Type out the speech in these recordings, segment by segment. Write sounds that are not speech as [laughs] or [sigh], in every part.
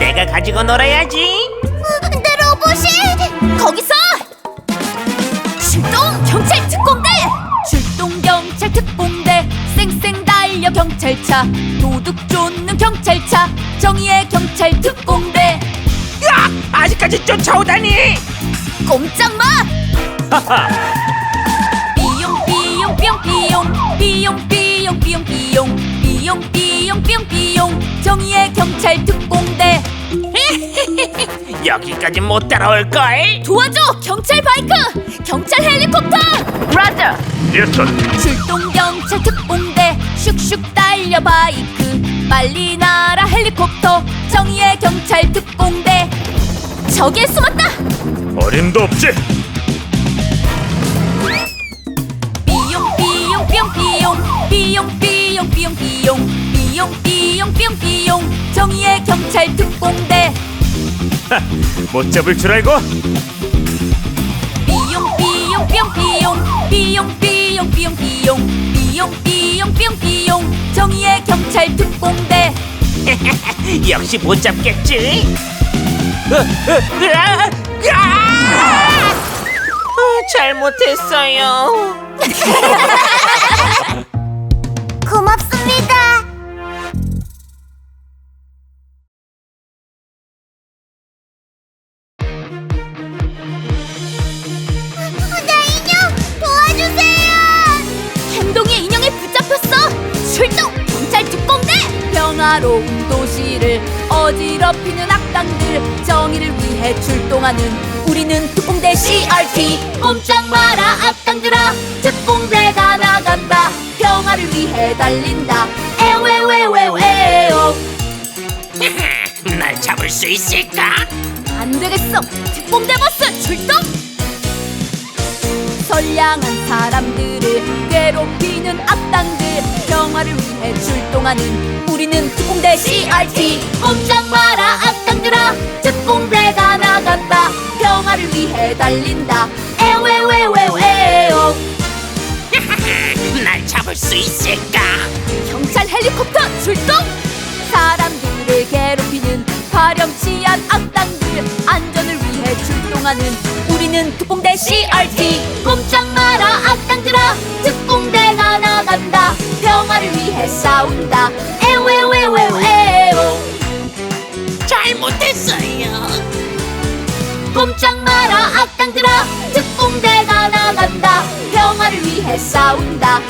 내가 가지고 놀아야지. 내 로봇이 거기서 출동 경찰 특공대! 출동 경찰 특공대 쌩쌩 달려 경찰차. 도둑 쫓는 경찰차 정의의 경찰 특공대. 야, 아직까지 쫓아오다니. 꼼짝 마! 삐용 삐용 삐용 삐용. 삐용 삐용 삐용 삐용. 삐용 삐용 삐용 삐용. 정의의 경찰 특공대 [laughs] 여기까지 못 따라올 걸. 도와줘 경찰 바이크! 경찰 헬리콥터! 라자. 예스. 출동 경찰 특공대 슉슉 달려 바이크. 빨리 날아 헬리콥터. 정의의 경찰 특공대. 저기에 숨었다! 어림도 없지. 삐용 삐용 삐용 삐용. 삐용 삐용 삐용 삐용. 삐용 삐용 삐용 삐용. 정의의 경찰 특공대 [laughs] 못 잡을 줄 알고 삐용 삐용 삐용 삐용 삐용 삐용 삐용 삐용 삐용 삐용 삐용 삐용 정의의 경찰 특공대 [laughs] 역시 못 잡겠지. 으, 으, 으아, 으아! 어, 잘못했어요. [laughs] 고맙습니다. 평화로운 도시를 어지럽히는 악당들 정의를 위해 출동하는 우리는 특공대 CRT 꼼짝 마라 악당들아. 특공대가 나간다. 평화를 위해 달린다. 에웨웨웨웨오. [laughs] 날 잡을 수 있을까? 안 되겠어. 특공대 버스 출동! 선량한 사람들을 괴롭히는 악당들 평화를 위해 출동하는 우리는 특공대 CRT 꼼짝 마라 악당들아. 특공대가 나간다. 평화를 위해 달린다. 에웨웨웨웨오 [laughs] 날 잡을 수 있을까? 경찰 헬리콥터 출동! 사람들을 괴롭히는 파렴치한 악당들. 안전을 위해 출동하는 우리는 특공대 CRT 꼼짝 마라 악당들아 싸운다. 에웨웨웨웨오. 잘못했어요. 꼼짝 마라 악당들아. 특공대가 나간다. 평화를 위해 싸운다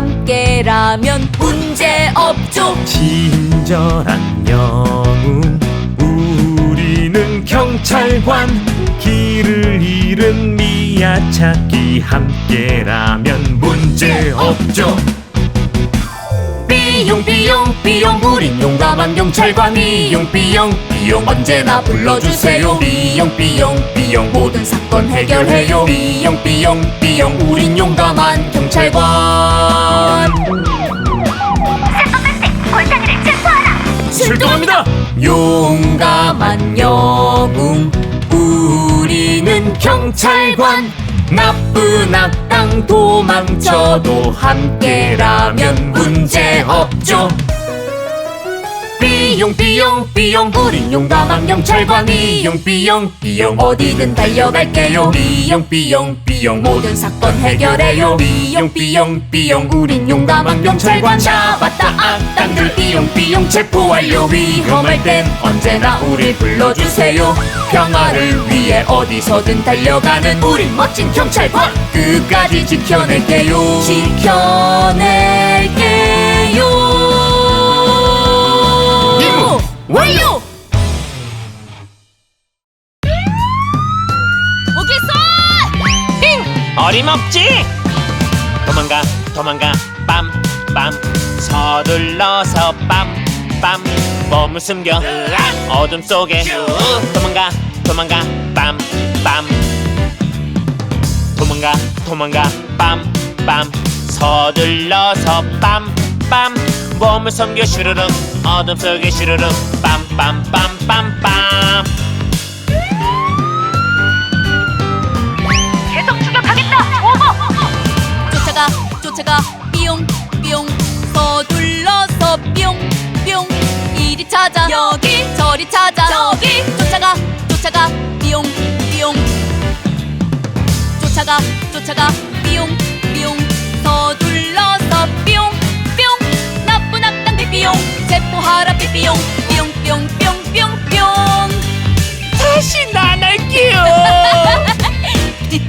함께라면 문제 없죠. 친절한 영웅 우리는 경찰관. 길을 잃은 미야 찾기 함께라면 문제 없죠. 삐용 삐용 삐용 우린 용감한 경찰관. 삐용 삐용 삐용 언제나 불러주세요. 삐용 삐용 삐용 모든 사건 해결해요. 삐용 삐용 삐용 우린 용감한 경찰관 출동합니다. 용감한 영웅 우리는 경찰관. 나쁜 악당 도망쳐도 함께라면 문제 없죠 삐용 삐용 삐용. 우린 용감한 경찰관 삐용. 삐용 삐용. 어디든 달려갈게요. 삐용 삐용 삐용. 모든 사건 해결해요. 삐용 삐용 삐용. 우린 용감한 경찰관 잡았다 악당들. 삐용 삐용. 체포 완료 위험할 땐 언제나 우릴 불러주세요. 평화를 위해 어디서든 달려가는 우린 멋진 경찰관. 끝까지 지켜낼게요. 지켜낼게요 완료! 거기서 빙 어림없지. 도망가, 도망가, 빰빰. 서둘러서 빰빰. 몸을 숨겨 어둠 속에 도망가, 도망가, 빰 도망가 도망가 빰빰 서둘러서 빰빰 몸을 숨겨 슈르륵 어둠 속에 슈르륵 빰빰빰빰빰. 계속 추격하겠다. 오버. 쫓아가 쫓아가. 삐용 삐용. 서둘러서 뿅뿅 이리 찾아. 여기. 저리 찾아. 저기. 쫓아가 쫓아가. 삐용 삐용. 쫓아가 쫓아가 체포하라 삐삐용 뿅뿅뿅 뿅뿅. 다시 안 할게요. [laughs]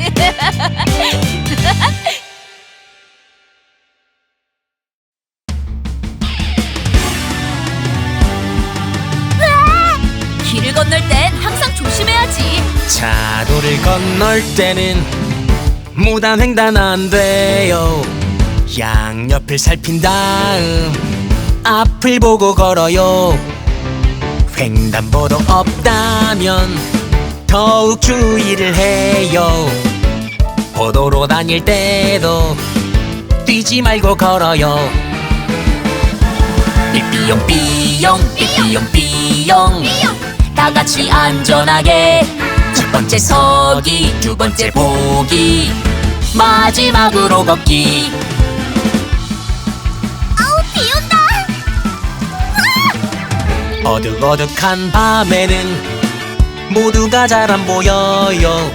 길을 건널 땐 항상 조심해야지. 차도를 건널 때는 무단횡단 안 돼요. 양옆을 살핀 다음 앞을 보고 걸어요. 횡단보도 없다면 더욱 주의를 해요. 보도로 다닐 때도 뛰지 말고 걸어요. 삐삐용 삐용 삐삐용 삐용. 다 같이 안전하게. 첫 번째 서기 두 번째 보기. 마지막으로 걷기 어둑어둑한 밤에는 모두가 잘 안 보여요.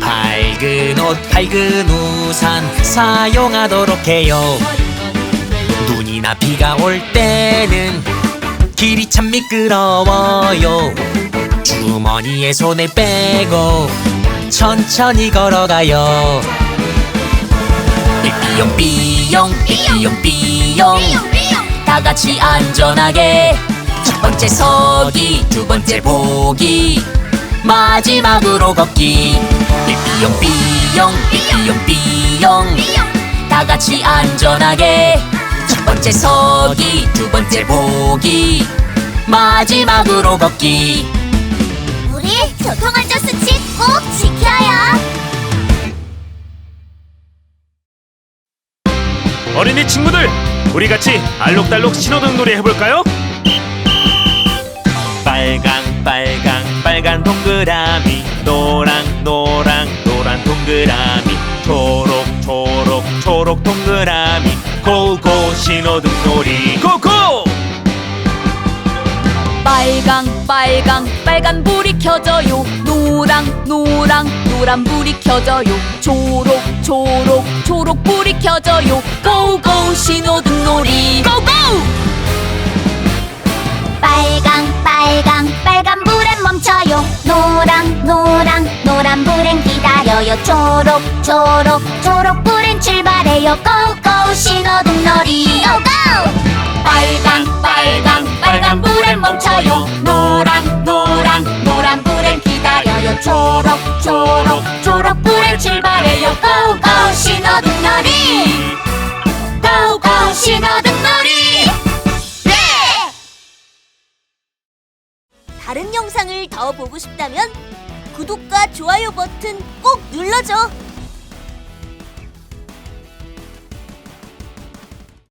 밝은 옷 밝은 우산 사용하도록 해요. 눈이나 비가 올 때는 길이 참 미끄러워요. 주머니에 손을 빼고 천천히 걸어가요. 삐삐용 삐용 삐삐용 삐용. 다 같이 안전하게 첫 번째 서기 두 번째 보기. 마지막으로 걷기. 삐삐용 삐용 삐삐용 삐용. 다 같이 안전하게. 첫 번째 서기 두 번째 보기. 마지막으로 걷기. 우리 교통안전 수칙 꼭 지켜야. 어린이 친구들 우리 같이 알록달록 신호등 놀이 해볼까요? 빨강 빨강 빨간 동그라미. 노랑 노랑 노란 동그라미. 초록 초록 초록 동그라미. 고고 신호등 놀이. 고고! 빨강 빨강 빨간 불이 켜져요. 노랑 노랑 노란 불이 켜져요. 초록 초록 초록 불이 켜져요. 고고 신호등 놀이. 고고! 빨강 빨강 빨간 불엔 멈춰요. 노랑 노랑 노란 불엔 기다려요. 초록 초록 초록 불엔 출발해요. 고고 신호등 놀이. 고고 빨강 빨강 빨간 불엔 멈춰요. 노랑 노랑 노란 불엔 기다려요. 초록 초록 초록 불엔 출발해요. 고고 신호등 놀이 보고 싶다면 구독과 좋아요 버튼 꼭 눌러줘.